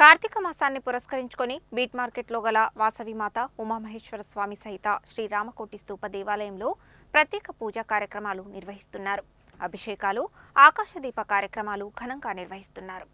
కార్తీక మాసాన్ని పురస్కరించుకొని బీట్ మార్కెట్లో గల వాసవి మాత ఉమామహేశ్వర స్వామి సహిత శ్రీ రామకోటి స్తూప దేవాలయంలో ప్రత్యేక పూజా కార్యక్రమాలు నిర్వహిస్తున్నారు. అభిషేకాలు ఆకాశదీప కార్యక్రమాలు ఘనంగా నిర్వహిస్తున్నారు.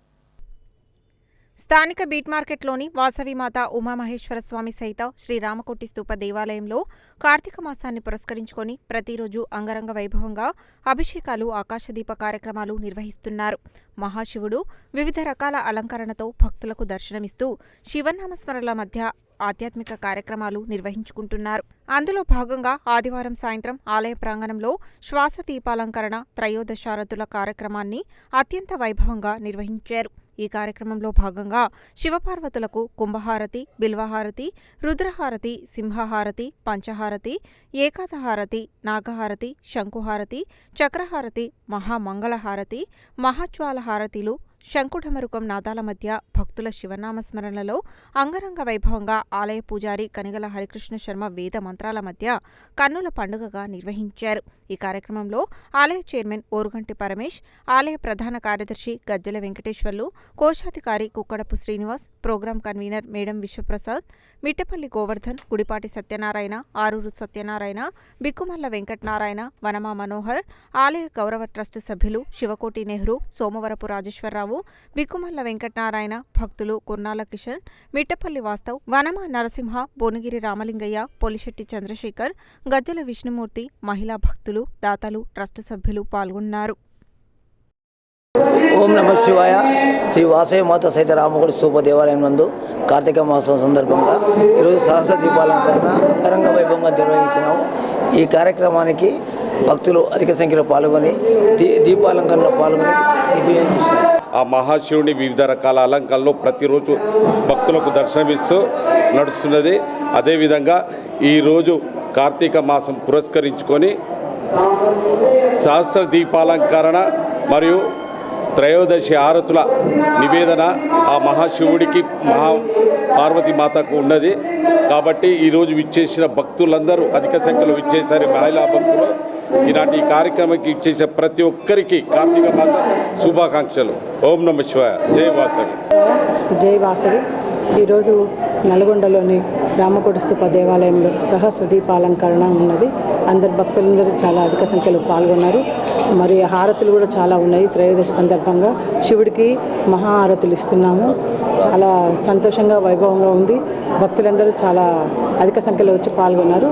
స్థానిక బీట్ మార్కెట్లోని వాసవిమాత ఉమామహేశ్వర స్వామి సహిత శ్రీ రామకోటి స్తూప దేవాలయంలో కార్తీక మాసాన్ని పురస్కరించుకొని ప్రతిరోజు అంగరంగ వైభవంగా అభిషేకాలు ఆకాశదీప కార్యక్రమాలు నిర్వహిస్తున్నారు. మహాశివుడు వివిధ రకాల అలంకరణతో భక్తులకు దర్శనమిస్తూ శివనామస్మరణల మధ్య ఆధ్యాత్మిక కార్యక్రమాలు నిర్వహించుకుంటున్నారు. అందులో భాగంగా ఆదివారం సాయంత్రం ఆలయ ప్రాంగణంలో శ్వాస దీపాలంకరణ త్రయోదశారథుల కార్యక్రమాన్ని అత్యంత వైభవంగా నిర్వహించారు. ఈ కార్యక్రమంలో భాగంగా శివపార్వతులకు కుంభహారతి బిల్వహారతి రుద్రహారతి సింహహారతి పంచహారతి ఏకాదహారతి నాగహారతి శంకుహారతి చక్రహారతి మహామంగళహారతి మహాజ్వాలహారతిలు శంకుఠమరుకం నాదాల మధ్య భక్తుల శివనామస్మరణలో అంగరంగ వైభవంగా ఆలయ పూజారి కనిగల హరికృష్ణ శర్మ వేద మంత్రాల మధ్య కన్నుల పండుగగా నిర్వహించారు. ఈ కార్యక్రమంలో ఆలయ చైర్మన్ ఓరుగంటి పరమేష్ ఆలయ ప్రధాన కార్యదర్శి గజ్జల వెంకటేశ్వర్లు కోశాధికారి Kukkadapu Srinivas program convener madam Vishwaprasad Mittapalli Govardhan Gudipati Satyanarayana Aruru Satyanarayana Bikkumalla Venkatanarayana Vanama Manohar ఆలయ గౌరవ ట్రస్ట్ సభ్యులు శివకోటి నెహ్రూ సోమవరపు రాజేశ్వరరావు బిక్కుమల్ల వెంకటనారాయణ భక్తులు కుర్నాల కిషన్ మిట్టపల్లి వాస్తవ్ వనమ నరసింహ భువనగిరి రామలింగయ్య పొలిశెట్టి చంద్రశేఖర్ గజ్జల విష్ణుమూర్తి మహిళా భక్తులు దాతలు ట్రస్ట్ సభ్యులు పాల్గొన్నారు. ఓం నమ శివాయ. శ్రీ వాసవి మాత సైత రామగుడి స్తూప దేవాలయం నందు కార్తీక మాసం సందర్భంగా ఈరోజు సహస్ర దీపాలంకరణ అంగరంగ వైభవంగా నిర్వహించినాము. ఈ కార్యక్రమానికి భక్తులు అధిక సంఖ్యలో పాల్గొని దీ దీపాలంకరణలో పాల్గొని దిగ్విజయం చేశారు ఆ మహాశివుని వివిధ రకాల అలంకరణలో ప్రతిరోజు భక్తులకు దర్శనమిస్తూ నడుస్తున్నది. అదేవిధంగా ఈరోజు కార్తీక మాసం పురస్కరించుకొని సహస్ర దీపాలంకరణ మరియు త్రయోదశి ఆరతుల నివేదన ఆ మహాశివుడికి మహా పార్వతి మాతకు ఉన్నది. కాబట్టి ఈరోజు విచ్చేసిన భక్తులందరూ అధిక సంఖ్యలో విచ్చేసారు మహిళా భక్తులు ఈనాటి ఈ కార్యక్రమానికి ఇచ్చేసిన ప్రతి ఒక్కరికి కార్తీక మాత శుభాకాంక్షలు. ఓం నమ శివాయ. జై వాసవి. జై వాసవి. ఈరోజు నల్గొండలోని రామకోటి దేవాలయంలో సహస్ర దీపాలంకరణ ఉన్నది. అందరు భక్తులందరూ చాలా అధిక సంఖ్యలో పాల్గొన్నారు. మరి హారతులు కూడా చాలా ఉన్నాయి. త్రయోదశి సందర్భంగా శివుడికి మహాహారతులు ఇస్తున్నాము. చాలా సంతోషంగా వైభవంగా ఉంది. భక్తులందరూ చాలా అధిక సంఖ్యలో వచ్చి పాల్గొన్నారు.